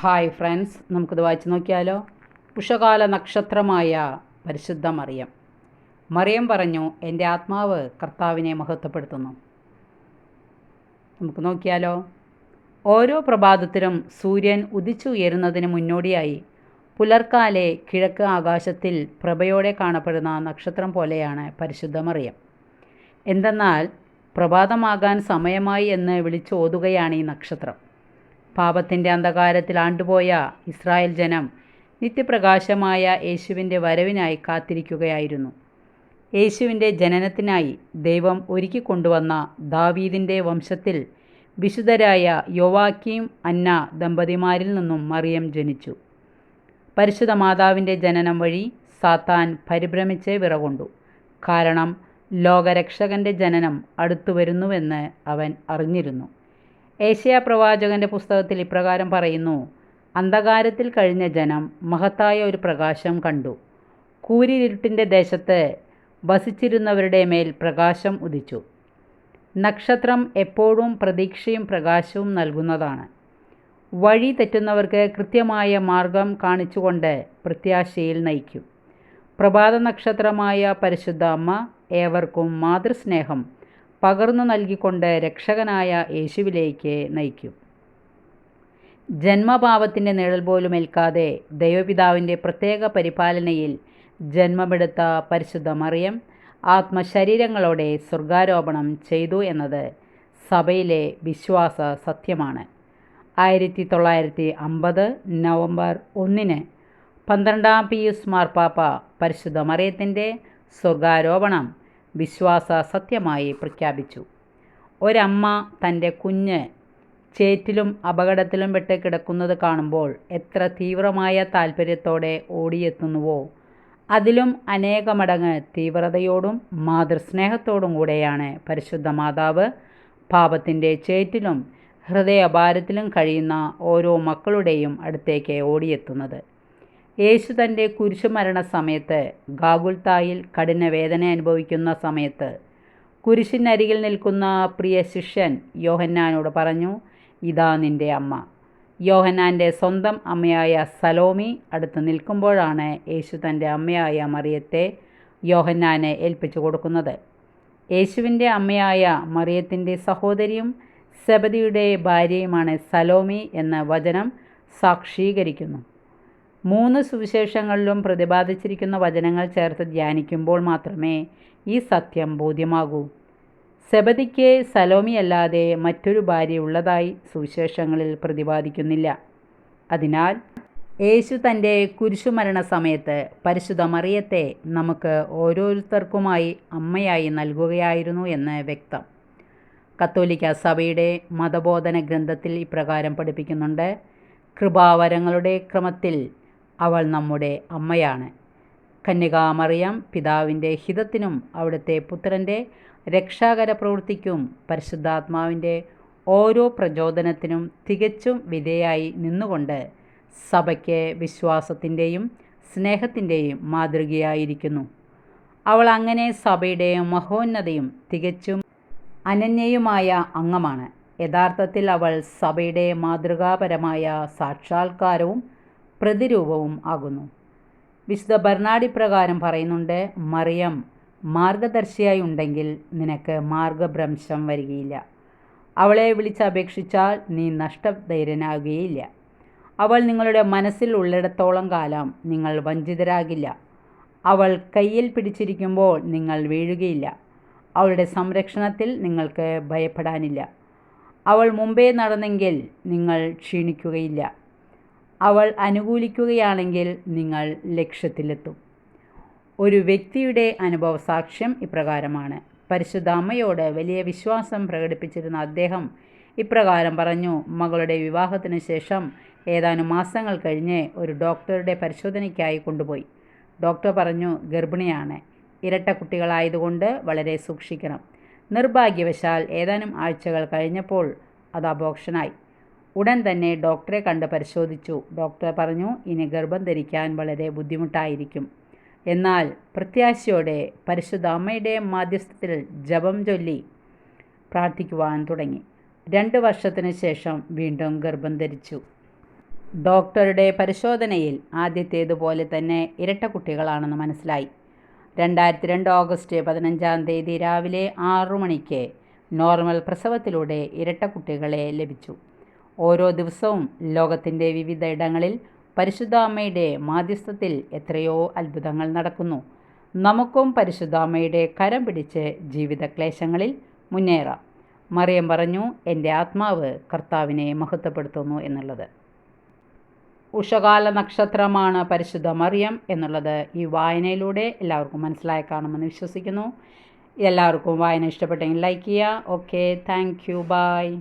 Hi friends നമുക്കിത് വായിച്ചു നോക്കിയാലോ? ഉഷകാല നക്ഷത്രമായ പരിശുദ്ധ മറിയം. മറിയം പറഞ്ഞു എന്റെ ആത്മാവ് കർത്താവിനെ മഹത്വപ്പെടുത്തുന്നു. നമുക്ക് നോക്കിയാലോ? ഓരോ പ്രഭാതത്തിലും സൂര്യൻ ഉദിച്ചുയരുന്നതിന് മുന്നോടിയായി പുലർക്കാലെ കിഴക്ക് ആകാശത്തിൽ പ്രഭയോടെ കാണപ്പെടുന്ന നക്ഷത്രം പോലെയാണ് പരിശുദ്ധ മറിയം. എന്തെന്നാൽ പ്രഭാതമാകാൻ സമയമായി എന്ന് വിളിച്ചോതുകയാണ് ഈ നക്ഷത്രം. പാപത്തിന്റെ അന്ധകാരത്തിൽ ആണ്ടുപോയ ഇസ്രായേൽ ജനം നിത്യപ്രകാശമായ യേശുവിന്റെ വരവിനായി കാത്തിരിക്കുകയായിരുന്നു. യേശുവിന്റെ ജനനത്തിനായി ദൈവം ഒരുക്കി കൊണ്ടുവന്ന ദാവീദിന്റെ വംശത്തിൽ വിശുദ്ധരായ യോവാക്കിയും അന്ന ദമ്പതിമാരിൽ നിന്നും മറിയം ജനിച്ചു. പരിശുദ്ധ മാതാവിന്റെ ജനനം വഴി സാത്താൻ പരിഭ്രമിച്ച് വിറകൊണ്ടു. കാരണം ലോകരക്ഷകന്റെ ജനനം അടുത്തു വരുന്നുവെന്ന് അവൻ അറിഞ്ഞിരുന്നു. ഏഷ്യ പ്രവാചകന്റെ പുസ്തകത്തിൽ ഇപ്രകാരം പറയുന്നു. അന്ധകാരത്തിൽ കഴിഞ്ഞ ജനം മഹത്തായ ഒരു പ്രകാശം കണ്ടു. കൂരിരുട്ടിന്റെ ദേശത്ത് വസിച്ചിരുന്നവരുടെ മേൽ പ്രകാശം ഉദിച്ചു. നക്ഷത്രം എപ്പോഴും പ്രതീക്ഷയും പ്രകാശവും നൽകുന്നതാണ്. വഴി തെറ്റുന്നവർക്ക് കൃത്യമായ മാർഗം കാണിച്ചുകൊണ്ട് പ്രത്യാശയിൽ നയിക്കും. പ്രഭാത നക്ഷത്രമായ പരിശുദ്ധ അമ്മ ഏവർക്കും മാതൃസ്നേഹം പകർന്നു നൽകിക്കൊണ്ട് രക്ഷകനായ യേശുവിലേക്ക് നയിക്കും. ജന്മഭാവത്തിന്റെ നിഴൽ പോലും ഏൽക്കാതെ ദൈവപിതാവിന്റെ പ്രത്യേക പരിപാലനയിൽ ജന്മമെടുത്ത പരിശുദ്ധ മറിയം ആത്മശരീരങ്ങളോടെ സ്വർഗാരോപണം ചെയ്തു എന്നത് സഭയിലെ വിശ്വാസ സത്യമാണ്. ആയിരത്തി തൊള്ളായിരത്തി അമ്പത് നവംബർ ഒന്നിന് പന്ത്രണ്ടാം പിയൂസ് മാർപ്പാപ്പ പരിശുദ്ധ മറിയത്തിന്റെ സ്വർഗാരോപണം വിശ്വാസ സത്യമായി പ്രഖ്യാപിച്ചു. ഒരമ്മ തന്റെ കുഞ്ഞ് ചേറ്റിലും അപകടത്തിലും പെട്ട് കിടക്കുന്നത് കാണുമ്പോൾ എത്ര തീവ്രമായ താല്പര്യത്തോടെ ഓടിയെത്തുന്നുവോ അതിലും അനേകമടങ്ങ് തീവ്രതയോടും മാതൃസ്നേഹത്തോടും കൂടെയാണ് പരിശുദ്ധ മാതാവ് പാപത്തിന്റെ ചേറ്റിലും ഹൃദയഭാരത്തിലും കഴിയുന്ന ഓരോ മക്കളുടെയും അടുത്തേക്ക് ഓടിയെത്തുന്നത്. യേശു തന്റെ കുരിശുമരണ സമയത്ത് ഗാഗുൽത്തായിൽ കഠിന വേദന അനുഭവിക്കുന്ന സമയത്ത് കുരിശിനരികിൽ നിൽക്കുന്ന പ്രിയ ശിഷ്യൻ യോഹന്നാനോട് പറഞ്ഞു ഇതാ നിന്റെ അമ്മ. യോഹന്നാന്റെ സ്വന്തം അമ്മയായ സലോമി അടുത്ത് നിൽക്കുമ്പോഴാണ് യേശു തന്റെ അമ്മയായ മറിയത്തെ യോഹന്നാനെ ഏൽപ്പിച്ചു കൊടുക്കുന്നത്. യേശുവിന്റെ അമ്മയായ മറിയത്തിന്റെ സഹോദരിയും സെബദിയുടെ ഭാര്യയുമാണ് സലോമി എന്ന വചനം സാക്ഷീകരിക്കുന്നു. മൂന്ന് സുവിശേഷങ്ങളിലും പ്രതിപാദിച്ചിരിക്കുന്ന വചനങ്ങൾ ചേർത്ത് ധ്യാനിക്കുമ്പോൾ മാത്രമേ ഈ സത്യം ബോധ്യമാകൂ. സബതിക്ക് സലോമിയല്ലാതെ മറ്റൊരു ഭാര്യ ഉള്ളതായി സുവിശേഷങ്ങളിൽ പ്രതിപാദിക്കുന്നില്ല. അതിനാൽ യേശു തന്റെ കുരിശുമരണ സമയത്ത് പരിശുദ്ധ മറിയത്തെ നമുക്ക് ഓരോരുത്തർക്കുമായി അമ്മയായി നൽകുകയായിരുന്നു എന്ന് വ്യക്തം. കത്തോലിക്ക സഭയുടെ മതബോധന ഗ്രന്ഥത്തിൽ ഇപ്രകാരം പഠിപ്പിക്കുന്നുണ്ട്. കൃപാവരങ്ങളുടെ ക്രമത്തിൽ അവൾ നമ്മുടെ അമ്മയാണ്. കന്യകാമറിയം പിതാവിന്റെ ഹിതത്തിനും അവിടുത്തെ പുത്രന്റെ രക്ഷാകര പ്രവൃത്തിക്കും പരിശുദ്ധാത്മാവിന്റെ ഓരോ പ്രചോദനത്തിനും തികച്ചും വിധേയായി നിന്നുകൊണ്ട് സഭയ്ക്ക് വിശ്വാസത്തിന്റെയും സ്നേഹത്തിന്റെയും മാതൃകയായിരിക്കുന്നു. അവൾ അങ്ങനെ സഭയുടെ മഹോന്നതയും തികച്ചും അനന്യയുമായ അംഗമാണ്. യഥാർത്ഥത്തിൽ അവൾ സഭയുടെ മാതൃകാപരമായ സാക്ഷാത്കാരവും പ്രതിരൂപവും ആകുന്നു. വിശുദ്ധ ഭരണാടി പ്രകാരം പറയുന്നുണ്ട് മറിയം മാർഗദർശിയായി ഉണ്ടെങ്കിൽ നിനക്ക് മാർഗഭ്രംശം വരികയില്ല. അവളെ വിളിച്ചപേക്ഷിച്ചാൽ നീ നഷ്ടധൈര്യനാകുകയില്ല. അവൾ നിങ്ങളുടെ മനസ്സിൽ ഉള്ളിടത്തോളം കാലം നിങ്ങൾ വഞ്ചിതരാകില്ല. അവൾ കയ്യിൽ പിടിച്ചിരിക്കുമ്പോൾ നിങ്ങൾ വീഴുകയില്ല. അവളുടെ സംരക്ഷണത്തിൽ നിങ്ങൾക്ക് ഭയപ്പെടാനില്ല. അവൾ മുമ്പേ നടന്നെങ്കിൽ നിങ്ങൾ ക്ഷീണിക്കുകയില്ല. അവൾ അനുകൂലിക്കുകയാണെങ്കിൽ നിങ്ങൾ ലക്ഷ്യത്തിലെത്തും. ഒരു വ്യക്തിയുടെ അനുഭവ സാക്ഷ്യം ഇപ്രകാരമാണ്. പരിശുദ്ധ അമ്മയോട് വലിയ വിശ്വാസം പ്രകടിപ്പിച്ചിരുന്ന അദ്ദേഹം ഇപ്രകാരം പറഞ്ഞു മകളുടെ വിവാഹത്തിന് ശേഷം ഏതാനും മാസങ്ങൾ കഴിഞ്ഞ് ഒരു ഡോക്ടറുടെ പരിശോധനയ്ക്കായി കൊണ്ടുപോയി. ഡോക്ടർ പറഞ്ഞു ഗർഭിണിയാണ്. ഇരട്ട കുട്ടികളായതുകൊണ്ട് വളരെ സൂക്ഷിക്കണം. നിർഭാഗ്യവശാൽ ഏതാനും ആഴ്ചകൾ കഴിഞ്ഞപ്പോൾ അത് അബോക്ഷനായി. ഉടൻ തന്നെ ഡോക്ടറെ കണ്ട് പരിശോധിച്ചു. ഡോക്ടർ പറഞ്ഞു ഇനി ഗർഭം ധരിക്കാൻ വളരെ ബുദ്ധിമുട്ടായിരിക്കും. എന്നാൽ പ്രത്യാശയോടെ പരിശുദ്ധ അമ്മയുടെ മാധ്യസ്ഥത്തിൽ ജപം ചൊല്ലി പ്രാർത്ഥിക്കുവാൻ തുടങ്ങി. രണ്ട് വർഷത്തിന് ശേഷം വീണ്ടും ഗർഭം ധരിച്ചു. ഡോക്ടറുടെ പരിശോധനയിൽ ആദ്യത്തേതുപോലെ തന്നെ ഇരട്ട കുട്ടികളാണെന്ന് മനസ്സിലായി. രണ്ടായിരത്തി രണ്ട് ഓഗസ്റ്റ് പതിനഞ്ചാം തീയതി രാവിലെ ആറു മണിക്ക് നോർമൽ പ്രസവത്തിലൂടെ ഇരട്ട കുട്ടികളെ ലഭിച്ചു. ഓരോ ദിവസവും ലോകത്തിന്റെ വിവിധ ഇടങ്ങളിൽ പരിശുദ്ധ അമ്മയുടെ മാധ്യസ്ഥത്തിൽ എത്രയോ അത്ഭുതങ്ങൾ നടക്കുന്നു. നമുക്കും പരിശുദ്ധ അമ്മയുടെ കരം പിടിച്ച് ജീവിത ക്ലേശങ്ങളിൽ മുന്നേറാം. മറിയം പറഞ്ഞു എന്റെ ആത്മാവ് കർത്താവിനെ മഹത്വപ്പെടുത്തുന്നു എന്നുള്ളത്. ഉഷകാല നക്ഷത്രമാണ് പരിശുദ്ധ മറിയം എന്നുള്ളത് ഈ വായനയിലൂടെ എല്ലാവർക്കും മനസ്സിലായി കാണുമെന്ന് വിശ്വസിക്കുന്നു. എല്ലാവർക്കും വായന ഇഷ്ടപ്പെട്ടെങ്കിൽ ലൈക്ക് ചെയ്യുക. Okay thank you. ബൈ.